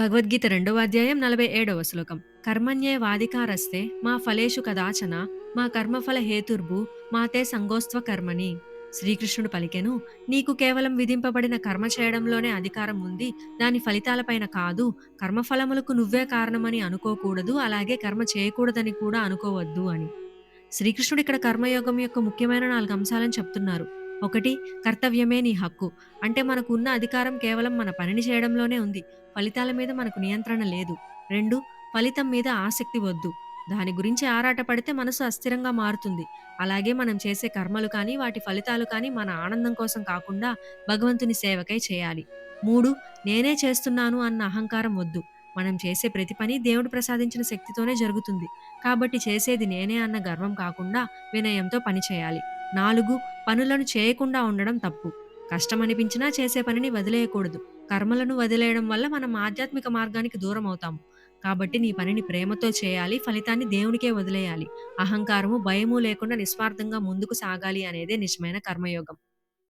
భగవద్గీత రెండవ అధ్యాయం నలభై ఏడవ శ్లోకం. కర్మణ్యే వాదికారస్తే మా ఫలేషు కదాచన మా కర్మఫల హేతుర్భు మాతే సంగోస్త్వ కర్మని శ్రీకృష్ణుడు పలికెను నీకు కేవలం విధింపబడిన కర్మ చేయడంలోనే అధికారం ఉంది దాని ఫలితాలపైన కాదు కర్మఫలములకు నువ్వే కారణమని అనుకోకూడదు అలాగే కర్మ చేయకూడదని కూడా అనుకోవద్దు అని. శ్రీకృష్ణుడు ఇక్కడ కర్మయోగం యొక్క ముఖ్యమైన నాలుగు అంశాలను చెప్తున్నారు. ఒకటి కర్తవ్యమే నీ హక్కు. అంటే మనకు ఉన్న అధికారం కేవలం మన పనిని చేయడంలోనే ఉంది. ఫలితాల మీద మనకు నియంత్రణ లేదు. రెండు ఫలితం మీద ఆసక్తి వద్దు. దాని గురించి ఆరాటపడితే మనసు అస్థిరంగా మారుతుంది. అలాగే మనం చేసే కర్మలు కానీ వాటి ఫలితాలు కానీ మన ఆనందం కోసం కాకుండా భగవంతుని సేవకై చేయాలి. మూడు నేనే చేస్తున్నాను అన్న అహంకారం వద్దు. మనం చేసే ప్రతి పని దేవుడు ప్రసాదించిన శక్తితోనే జరుగుతుంది. కాబట్టి చేసేది నేనే అన్న గర్వం కాకుండా వినయంతో పని చేయాలి. నాలుగు పనులను చేయకుండా ఉండడం తప్పు. కష్టం అనిపించినా చేసే పనిని వదిలేయకూడదు. కర్మలను వదిలేయడం వల్ల మనం ఆధ్యాత్మిక మార్గానికి దూరం అవుతాము కాబట్టి నీ పనిని ప్రేమతో చేయాలి ఫలితాన్ని దేవునికే వదిలేయాలి. అహంకారము భయము లేకుండా నిస్వార్థంగా ముందుకు సాగాలి అనేదే నిజమైన కర్మయోగం.